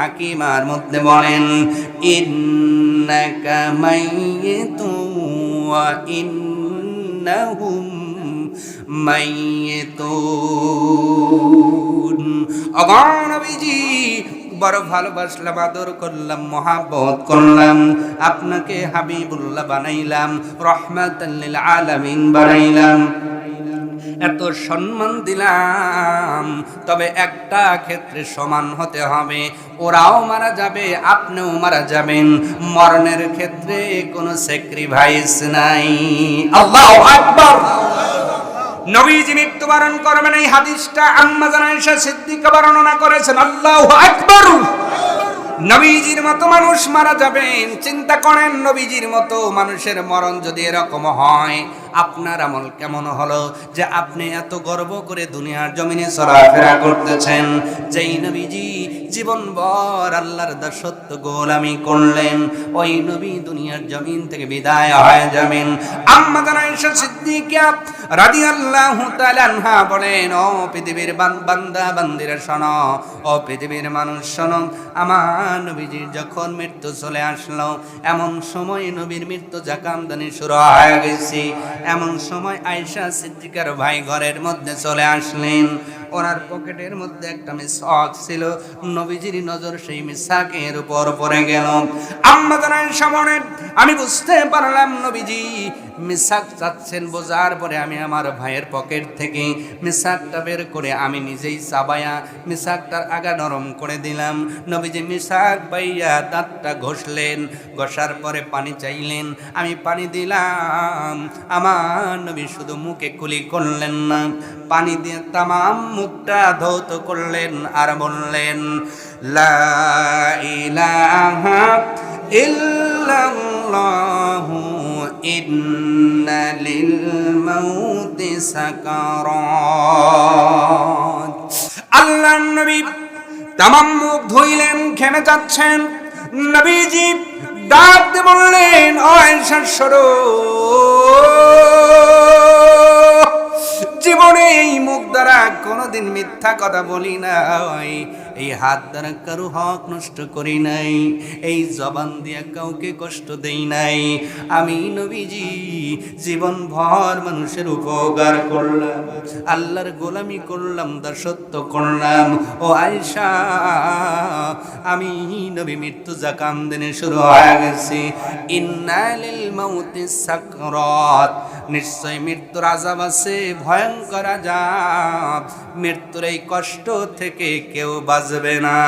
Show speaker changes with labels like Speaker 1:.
Speaker 1: হাকিমার মধ্যে বলেন অগণবিজি বড় ভালোবাসলাম, আদর করলাম, মহাব্বত করলাম, আপনাকে হাবিবুল্লাহ বানাইলাম রহমাতাল্লিল আলামিন বানাইলাম। এত সম্মান দিলাম, তবে একটা ক্ষেত্রে সমান হতে হবে। ওরাও মারা যাবে, আপনিও মারা যাবেন। মরণের ক্ষেত্রে কোনো স্যাক্রিফাইস নাই। আল্লাহ আকবার! মৃত্যুবরণ করবেন এই হাদিসটা আম্মা জানাইশা সিদ্দিকা বর্ণনা করেছেন। আল্লাহু আকবার! নবীজির মতো মানুষ মারা যাবেন। চিন্তা করেন, নবীজির মতো মানুষের মরণ যদি এরকম হয় আপনার আমল কেমন হলো? যে আপনি এত গর্ব করে দুনিয়ার জমিনে চলাফেরা করতেছেন। যেই নবীজি জীবনভর আল্লাহর দাসত্ব গোলামি করলেন, ওই নবী দুনিয়ার জমিন থেকে বিদায় হয়ে যাবেন। আম্মা জানাইশা সিদ্দিকা রাদিয়াল্লাহু তাআলা আনহা বলেন, ও পৃথিবীর বান্দা, বান্দিরা শোনো, ও পৃথিবীর মানুষ শোনো, আমার নবীজির যখন মৃত্যু চলে আসলো, এমন সময় নবীর মৃত্যু জাকামদানি শুরু হয়ে গেছে। এমন সময় আয়সা সিদ্দিকার ভাই ঘরের মধ্যে চলে আসলেন। ওনার পকেটের মধ্যে একটা মিসাক ছিল। নবীজির নজর সেই মিসাকের উপর পড়ে গেল। আম্মা জানাই সামনে আমি বুঝতে পারলাম নবীজি মিসাক চাচ্ছেন বোঝার পরে আমি আমার ভাইয়ের পকেট থেকে মিসাকটা বের করে আমি নিজেই চাবায়া মিসাকটার আগা নরম করে দিলাম। নবীজি মিসাক পাইয়া দাঁতটা ঘষলেন, ঘষার পরে পানি চাইলেন। আমি পানি দিলাম। আমার নবী শুধু মুখে কুলি করলেন না। পানি দিয়ে তামাম মুখটা ধৌত করলেন আর বললেন, লা ইলাহা নবী তামাম মুখ ধুইলেন, ঘেমে যাচ্ছেন। নবীজি ডাক দিয়ে বললেন অয়সার জীবনে কোনোদিন মিথ্যা কথা বলি নাই। এই হাত দ্বারা কারও হক নষ্ট করি নাই। এই জবান দিয়া কাউকে কষ্ট দেই নাই। আমি নবীজি, জীবন ভর মানুষের উপকার করলাম, আল্লাহর গোলামি করলাম, দাসত্ব করলাম। ও আয়সা আমি নবী মৃত্যু জাকাম দিনে শুরু হয়ে গেছি। ইন্নালিল মাউতি সাকরাত। নিশ্চয় মৃত্যুর আজাব আছে, ভয়ঙ্কর আজাব মৃত্যুর এই কষ্ট থেকে কেউ বাঁচবে না।